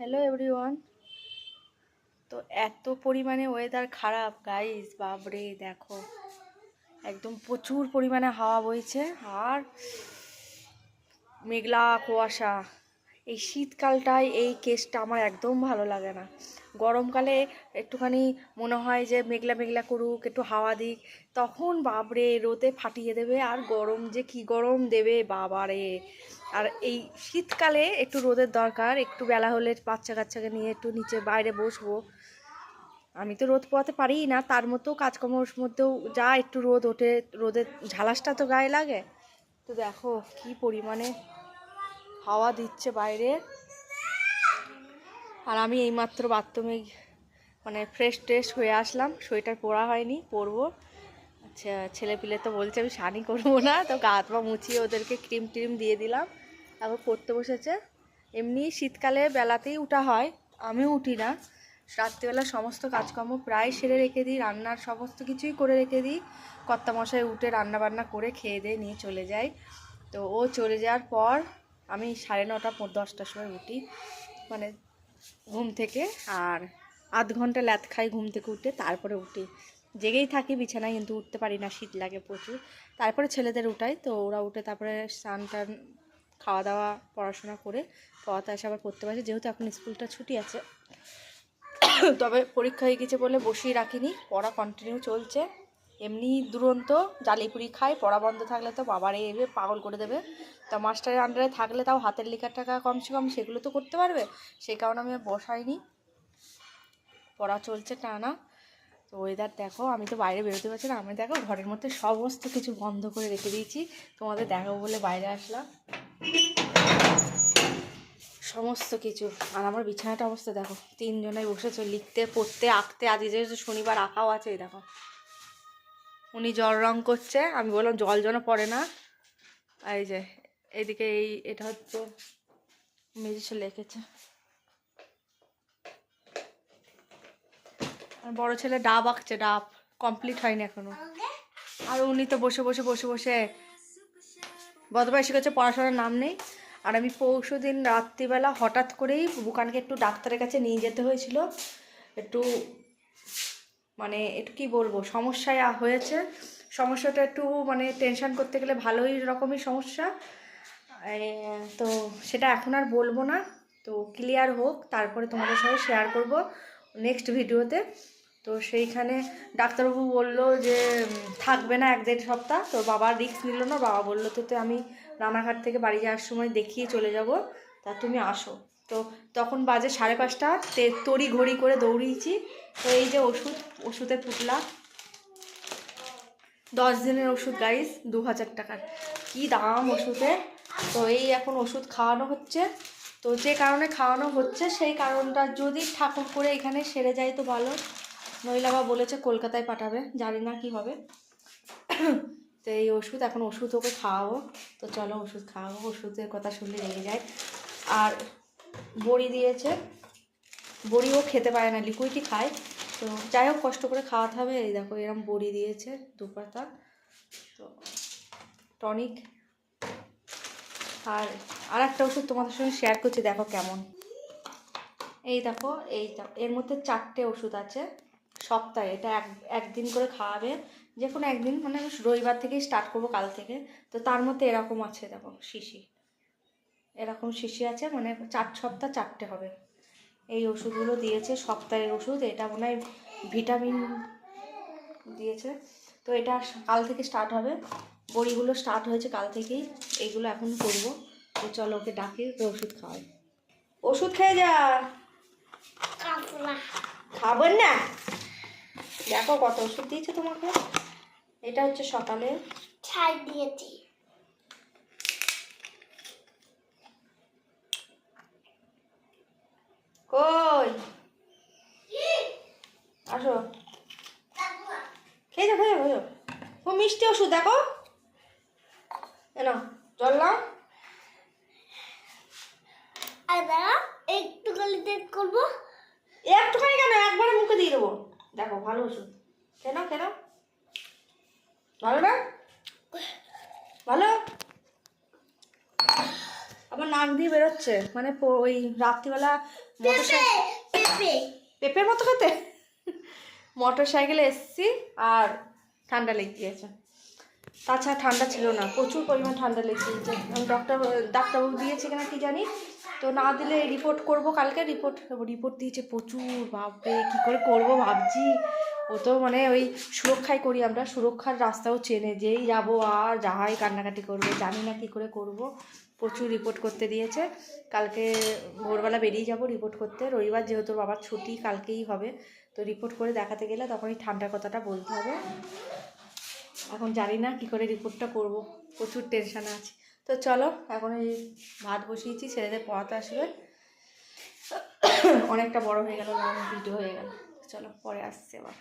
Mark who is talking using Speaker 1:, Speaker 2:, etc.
Speaker 1: Hello everyone তো এত পরিমাণে ওয়েদার খারাপ গাইস বাবরে দেখো। একদম প্রচুর পরিমাণে হাওয়া বইছে, আর মেঘলা কুয়াশা। এই শীতকালটায় এই কেসটা আমার একদম ভালো লাগে না। গরমকালে একটুখানি মনে হয় যে মেঘলা মেঘলা করুক, একটু হাওয়া দিক, তখন বাবরে রোদে ফাটিয়ে দেবে। আর গরম যে কি গরম দেবে বাবারে। আর এই শীতকালে একটু রোদের দরকার, একটু বেলা হলে বাচ্চা কাচ্চাকে নিয়ে একটু নিচে বাইরে বসবো। আমি তো রোদ পোয়াতে পারিই না, তার মতো কাজকর্মর মধ্যেও যা একটু রোদ ওঠে, রোদের ঝালাসটা তো গায়ে লাগে। তো দেখো কি পরিমাণে হাওয়া দিচ্ছে বাইরে। আর আমি এইমাত্র বাথরুমে মানে ফ্রেশ ট্রেশ হয়ে আসলাম। সোয়েটার পরা হয়নি, পরবো। আচ্ছা ছেলে পিলে তো বলছে আমি শানি করব না, তো গা হাত পা মুছিয়ে ওদেরকে ক্রিম ট্রিম দিয়ে দিলাম। তারপর পড়তে বসেছে। এমনি শীতকালে বেলাতেই উঠা হয়, আমিও উঠি না। রাত্রিবেলা সমস্ত কাজকর্ম প্রায় সেরে রেখে দিই, রান্নার সমস্ত কিছুই করে রেখে দিই। কর্তা মশাই উঠে রান্না বান্না করে খেয়ে দিয়ে নিয়ে চলে যাই। তো ও চলে যাওয়ার পর আমি সাড়ে নটা, দশটার সময় উঠি। মানে ঘুম থেকে আর আধ ঘণ্টা ল্যাদ খাই ঘুম থেকে উঠে তারপরে উঠি। জেগেই থাকি, বিছানায় কিন্তু উঠতে পারি না, শীত লাগে প্রচুর। তারপরে ছেলেদের উঠাই, তো ওরা উঠে তারপরে স্নান টান খাওয়া দাওয়া পড়াশোনা করে পড়াতে এসে আবার পড়তে পারছে যেহেতু এখন স্কুলটা ছুটি আছে, তবে পরীক্ষা হয়ে গেছে বলে বসিয়ে রাখিনি। পড়া কন্টিনিউ চলছে। এমনি দুরন্ত জালিপুরি খায়, পড়া বন্ধ থাকলে তো বাবার এবে পাগল করে দেবে। তা মাস্টারের আন্ডারে থাকলে তাও হাতের লেখার টাকা কমসে কম সেগুলো তো করতে পারবে। সেই কারণে আমি বসাইনি। পড়া চলছে টানা। তো ওয়েদার দেখো, আমি তো বাইরে বেরোতে পারছি না। আমি দেখো ঘরের মধ্যে সমস্ত কিছু বন্ধ করে রেখে দিয়েছি। তোমাদের দেখাবো বলে বাইরে আসলাম। সমস্ত কিছু। আর আমার বিছানাটা অবস্থা দেখো। তিনজনে বসেছে লিখতে, পড়তে, আঁকতে। আজকে যেহেতু শনিবার আঁকাও আছে দেখো। উনি জল রং করছে। আমি বললাম, জল যেন পড়ে না। এই যে এইদিকে এই, এটা হচ্ছে মেজি ছেলে এঁকেছে আর বড় ছেলে ডাব আঁকছে, ডাব। কমপ্লিট হয়নি এখনও। আর উনি তো বসে বসে বসে বসে গতবার এসে গেছে পড়াশোনার নাম নেই। আর আমি পরশু দিন রাত্রিবেলা হঠাৎ করেই বুকানকে একটু ডাক্তারের কাছে নিয়ে যেতে হয়েছিল। একটু মানে একটু কী বলব সমস্যায় হয়েছে। সমস্যাটা একটু মানে টেনশান করতে গেলে ভালোই রকমই সমস্যা। তো সেটা এখন আর বলব না। তো ক্লিয়ার হোক, তারপরে তোমাদের সঙ্গে শেয়ার করব নেক্সট ভিডিওতে। তো সেইখানে ডাক্তারবাবু বলল যে থাকবে না এক দেড় সপ্তাহ। তো বাবা রিস্ক নিল না, বাবা বলল তো তো আমি রানাঘাট থেকে বাড়ি যাওয়ার সময় দেখিয়ে চলে যাব। তা তুমি আসো। তো তখন বাজে সাড়ে পাঁচটা, তে তড়ি ঘড়ি করে দৌড়িয়েছি। তো এই যে ওষুধ, ওষুধে পুটলা দশ দিনের ওষুধ গাইস দু হাজার টাকার। কী দাম ওষুধে? তো এই এখন ওষুধ খাওয়ানো হচ্ছে। তো যে কারণে খাওয়ানো হচ্ছে, সেই কারণটা যদি ঠাকুর করে এখানে সেরে যায় তো ভালো। নইলে বা বলেছে কলকাতায় পাঠাবে, জানি না কি হবে। তো এই ওষুধ, এখন ওষুধ ওকে খাওয়াবো। তো চলো ওষুধ খাওয়াবো, ওষুধের কথা শুনলে রেগে যায়। আর বড়ি দিয়েছে। বড়ি ও খেতে পারে না লিকুইডই খায়। তো যাই হোক, কষ্ট করে খাওয়াতে হবে। এই দেখো এরকম বড়ি দিয়েছে দু পাতা তো টনিক আর আর একটা ওষুধ তোমাদের সঙ্গে শেয়ার করছি, দেখো কেমন। এই দেখো, এই এর মধ্যে চারটে ওষুধ আছে। সপ্তাহে, এটা এক, একদিন করে খাওয়াবে। যে কোনো একদিন মানে রবিবার থেকেই স্টার্ট করব, কাল থেকে। তো তার মধ্যে এরকম আছে, দেখো, শিশি। এরকম শিশি আছে মানে চার সপ্তাহ চারটে হবে। এই ওষুধগুলো দিয়েছে, সপ্তাহের ওষুধ, এটা মনে হয় ভিটামিন দিয়েছে। তো এটা কাল থেকে স্টার্ট হবে। বড়িগুলো স্টার্ট হয়েছে কাল থেকেই, এইগুলো এখন করব। তো চলো ওকে ডাকি, ওকে ওষুধ খাওয়াই। ওষুধ খেয়ে যা। খাবেন না। দেখো কত ওষুধ দিয়েছে তোমাকে। এটা হচ্ছে সকালে।
Speaker 2: ছাই দিয়েছি।
Speaker 1: কই? আসো। খেয়ে যাও খেয়ে যাও খুব মিষ্টি ওষুধ দেখো। এনো জল নাও।
Speaker 2: আর দাঁড়া একটু গলিতে করব।
Speaker 1: একটুখানি কেন? একবারে মুখে দিয়ে দেবো। দেখো ভালো ওষুধ। কেন কেন ভালো না? ভালো? নাক দিয়ে বেরোচ্ছে। মানে ওই রাত্রিবেলা পেঁপের মতো খেতে? মোটর সাইকেলে এসছি আর ঠান্ডা লেগে গিয়েছে। তাছাড়া ঠান্ডা ছিল না প্রচুর পরিমাণ ঠান্ডা লেগে গিয়েছে। আমি ডক্টর ডাক্তারবাবু দিয়েছে কিনা কি জানি? তো না দিলে রিপোর্ট করব কালকে রিপোর্ট রিপোর্ট দিয়েছে প্রচুর ভাববে কী করে করব ভাবছি। ও তো মানে ওই সুরক্ষায় করি আমরা সুরক্ষার রাস্তাও চেনে যেই যাব আর যাহাই কান্নাকাটি করবে জানি না কী করে করব। প্রচুর রিপোর্ট করতে দিয়েছে। কালকে ভোরবেলা বেরিয়ে যাব রিপোর্ট করতে। রবিবার যেহেতু বাবার ছুটি, কালকেই হবে। তো রিপোর্ট করে দেখাতে গেলে তখন ঠান্ডার কথাটা বলতে হবে। এখন জানি না কী করে রিপোর্টটা করব। প্রচুর টেনশানে আছি। তো চলো, এখন এই ভাত বসিয়েছি, ছেলেদের পড়াতে আসবে। অনেকটা বড় হয়ে গেল ভিডিও হয়ে গেল। চলো, পরে আসছে আবার।